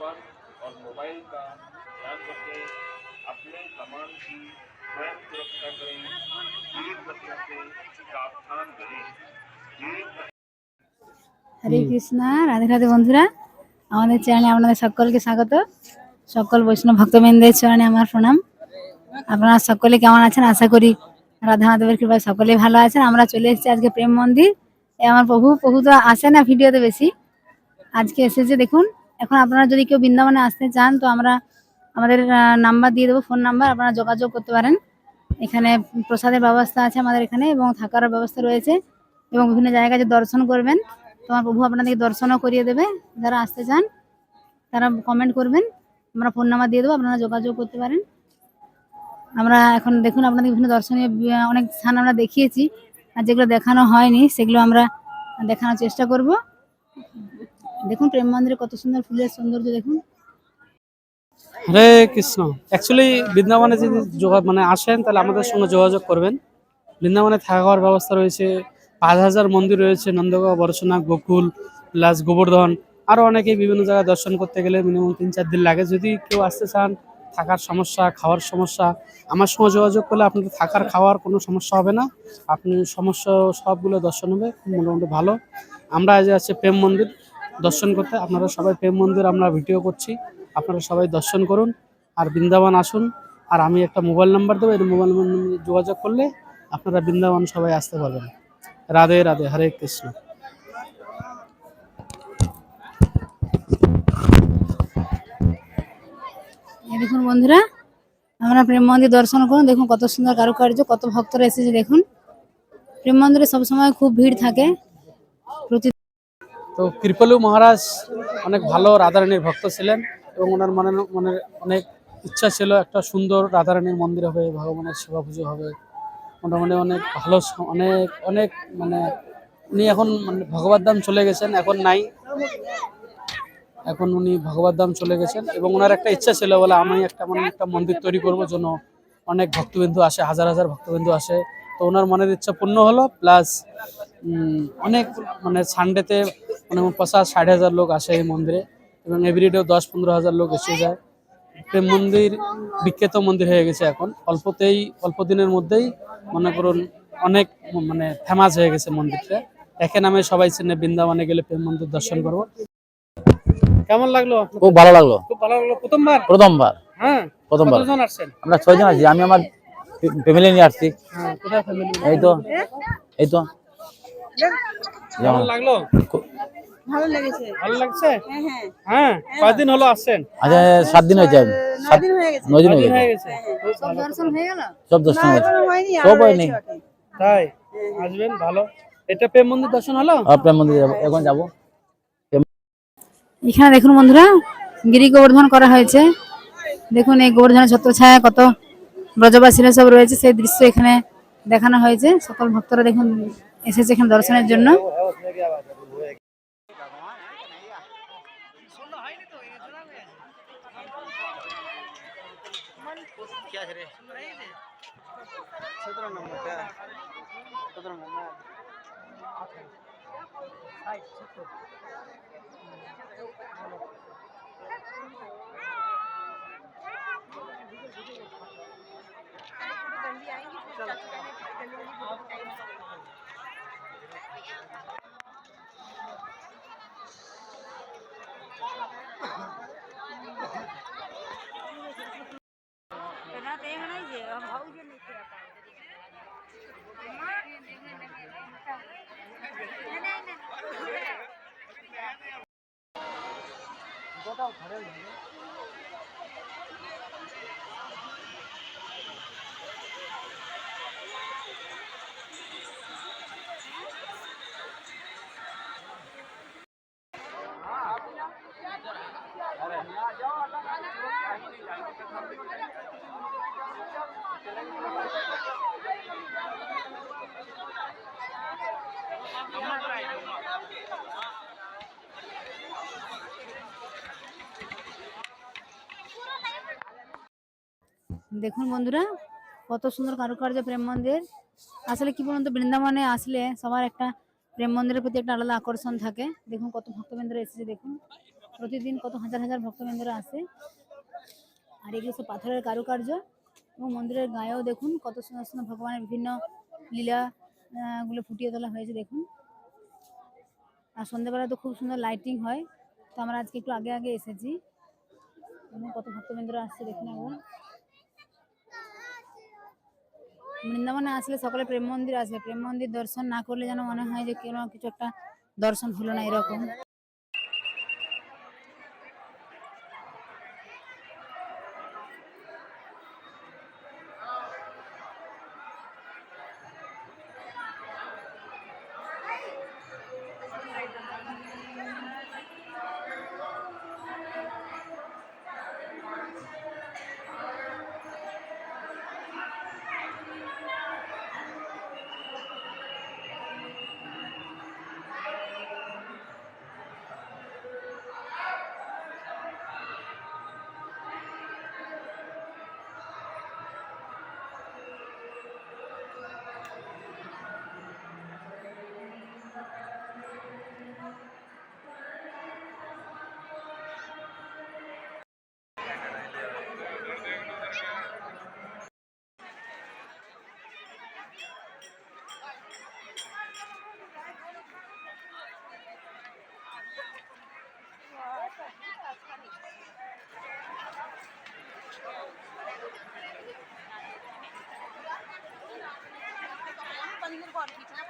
पर और मोबाइल का ध्यान रखें अपने सामान की स्वयं सुरक्षा करें एक दूसरे से सावधान करें एक হরে কৃষ্ণা রাধে রাধে বন্ধুরা আমাদের চ্যানেলে আপনাদের সকলকে স্বাগত সকল বৈষ্ণব ভক্তবৃন্দের চরণে আমার প্রণাম আপনারা সকলে কেমন আছেন আশা করি রাধা মাধবের কৃপায় সকলেই ভালো আছেন আমরা চলে এসেছি আজকে প্রেম মন্দির এ আমার প্রভু প্রভু তো আসে না ভিডিওতে বেশি আজকে এসেছে দেখুন এখন আপনারা যদি কেউ বৃন্দাবনে আসতে চান, তো আমরা আমাদের নাম্বার দিয়ে দেবো, ফোন নাম্বার, আপনারা যোগাযোগ করতে পারেন। এখানে প্রসাদের ব্যবস্থা আছে আমাদের এখানে এবং থাকার ব্যবস্থা রয়েছে এবং বিভিন্ন জায়গায় যে দর্শন করবেন। তোমার প্রভু আপনাদেরকে দর্শনও করিয়ে দেবে। যারা আসতে চান, তারা কমেন্ট করবেন। আমরা ফোন নাম্বার দিয়ে দেবো, আপনারা যোগাযোগ করতে পারেন। আমরা এখন দেখুন আপনাদের বিভিন্ন দর্শনীয় অনেক স্থান আমরা দেখিয়েছি। আর যেগুলো দেখানো হয়নি, সেগুলো আমরা দেখানোর চেষ্টা করব। দেখুন, প্রেম মন্দিরে কত সুন্দর ফুলের সৌন্দর্য, দেখুন। হরে কৃষ্ণ। অ্যাকচুয়ালি বৃন্দাবনে যদি মানে আসেন, তাহলে আমাদের সঙ্গে যোগাযোগ করবেন। বৃন্দাবনে থাকা খাওয়ার ব্যবস্থা রয়েছে। পাঁচ হাজার মন্দির রয়েছে নন্দগাঁও বর্ষনা গোকুল, প্লাস গোবর্ধন। আরও অনেকেই বিভিন্ন জায়গায় দর্শন করতে গেলে মিনিমাম তিন চার দিন লাগে। যদি কেউ আসতে চান, থাকার সমস্যা, খাওয়ার সমস্যা, আমার সঙ্গে যোগাযোগ করলে আপনাদের থাকার, খাওয়ার কোনো সমস্যা হবে না। আপনি সমস্যা সবগুলো দর্শন হবে খুব মোটামুটি ভালো। আমরা আজ আছে প্রেম মন্দির। দর্শন করতে। আপনারা সবাই প্রেম মন্দির আমরা ভিডিও করছি। আপনারা সবাই দর্শন করুন আর বৃন্দাবন আসুন। আর আমি একটা মোবাইল নাম্বার দেবো, এই মোবাইল নাম্বার যোগাযোগ করলে আপনারা বৃন্দাবন সবাই আসতে পারবেন। রাধে রাধে, হরে কৃষ্ণ। দেখুন বন্ধুরা, আমরা প্রেম মন্দির দর্শন করুন। দেখুন কত সুন্দর কারুকার্য, কত ভক্তরা এসেছে দেখুন। প্রেম মন্দিরে সবসময় খুব ভিড় থাকে। তো কৃপালু মহারাজ অনেক ভালো রাধারানীর ভক্ত ছিলেন এবং ওনার মনে মনের অনেক ইচ্ছা ছিল একটা সুন্দর রাধারানীর মন্দির হবে, ভগবানের সেবা পুজো হবে। মোটামুটি অনেক ভালো অনেক অনেক মানে উনি এখন মানে ভগবত ধাম চলে গেছেন, এখন নাই। এখন উনি ভগবত ধাম চলে গেছেন এবং ওনার একটা ইচ্ছা ছিল বলে আমি একটা মানে একটা মন্দির তৈরি করব জন্য অনেক ভক্তবিন্দু আসে, হাজার হাজার ভক্তবিন্দু আসে। তো ওনার মনের ইচ্ছা পূর্ণ হলো, প্লাস অনেক মানে সানডেতে মানে পঞ্চাশ ষাট হাজার লোক আসে এই মন্দিরে এবং এভরিডেও দশ পনেরো হাজার লোক এসে যায়। প্রেম মন্দির বিখ্যাত মন্দির হয়ে গেছে এখন। অল্পতেই অল্প দিনের মধ্যেই মনে করুন অনেক মানে ফেমাস হয়ে গেছে মন্দিরটা। একে নামে সবাই চেনে বৃন্দাবনে গেলে প্রেম মন্দির দর্শন করব। কেমন লাগল? খুব ভালো লাগল। খুব ভালো লাগল। প্রথমবার? প্রথমবার। হ্যাঁ প্রথমবার। কতজন আসছেন? আমরা ছয়জন আছি। আমি আমার ফ্যামিলি নিয়ে আসছি। হ্যাঁ কোথায় ফ্যামিলি এই তো এই তো। কেমন লাগল? ভালো লেগেছে। ভালো লাগছে? হ্যাঁ হ্যাঁ। হ্যাঁ হ্যাঁ কয়দিন হলো আসছেন? আচ্ছা সাত দিন হয়েছে। সাত দিন হয়ে গেছে। নয় দিন হয়ে গেছে। গেছে। সব দর্শন হয়ে গেল? সব দর্শন হয়েছে। সব হয়নি। তাই? আসবেন ভালো। এটা প্রেম মন্দির দর্শন হলো? আপনার মন্দির যাব। এখন যাব। এখানে দেখুন বন্ধুরা গিরি গোবর্ধন করা হয়েছে। দেখুন এই গোবর্ধনের ছত্রছায়া কত ব্রজবাসীরা সব রয়েছে সেই দৃশ্য এখানে দেখানো হয়েছে। সকল ভক্তরা দেখুন এসেছে এখানে দর্শনের জন্য। क्या है रे? सत्रह नंबर का सत्रह சௌஜன்ய 이거다 다른 건데? দেখুন বন্ধুরা, কত সুন্দর কারুকার্য প্রেম মন্দির। আসলে কি বলুন তো, বৃন্দাবনে আসলে সবার একটা প্রেম মন্দিরের প্রতি একটা আলাদা আকর্ষণ থাকে। দেখুন কত ভক্তবৃন্দরা এসেছে, দেখুন। প্রতিদিন কত হাজার হাজার ভক্তবৃন্দরা আসে। আর এগুলো সব পাথরের কারুকার্য। এবং মন্দিরের গায়েও দেখুন কত সুন্দর সুন্দর ভগবানের বিভিন্ন লীলা গুলো ফুটিয়ে তোলা হয়েছে, দেখুন। আর সন্ধ্যেবেলা তো খুব সুন্দর লাইটিং হয়, তো আমরা আজকে একটু আগে আগে এসেছি। কত ভক্তবৃন্দরা আসছে, দেখুন একবার। বৃন্দাবনে আসলে সকলে প্রেম মন্দির আসে, প্রেম মন্দির দর্শন না করলে যেন মনে হয় যে কেন কিছু একটা দর্শন হলো না এরকম। আমি কিন্তু কনফিউজ না